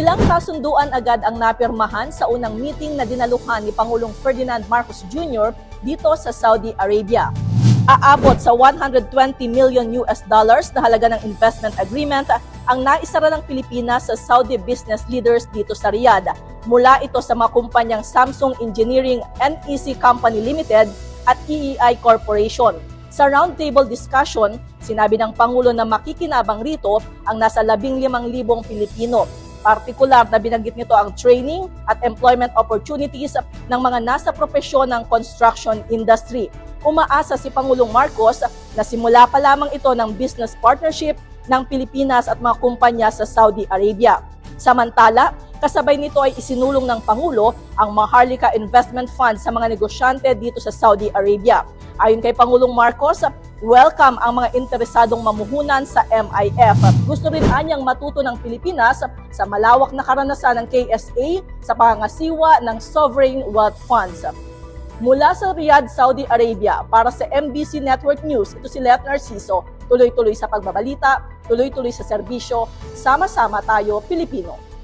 Ilang kasunduan agad ang napirmahan sa unang meeting na dinaluhan ni Pangulong Ferdinand Marcos Jr. dito sa Saudi Arabia. Aabot sa 120 million US dollars na halaga ng investment agreement ang naisara ng Pilipinas sa Saudi business leaders dito sa Riyadh. Mula ito sa mga kumpanyang Samsung Engineering NEC Company Limited at EEI Corporation. Sa roundtable discussion, sinabi ng Pangulo na makikinabang rito ang nasa 15,000 Pilipino. Partikular na binanggit nito ang training at employment opportunities ng mga nasa propesyon ng construction industry. Umaasa si Pangulong Marcos na simula pa lamang ito ng business partnership ng Pilipinas at mga kumpanya sa Saudi Arabia. Samantala, kasabay nito ay isinulong ng Pangulo ang Maharlika Investment Fund sa mga negosyante dito sa Saudi Arabia. Ayon kay Pangulong Marcos, welcome ang mga interesadong mamuhunan sa MIF. Gusto rin anyang matuto ng Pilipinas sa malawak na karanasan ng KSA sa pangangasiwa ng sovereign wealth funds. Mula sa Riyadh, Saudi Arabia, para sa MBC Network News, ito si Let Narciso, tuloy-tuloy sa pagbabalita, tuloy-tuloy sa serbisyo, sama-sama tayo Pilipino.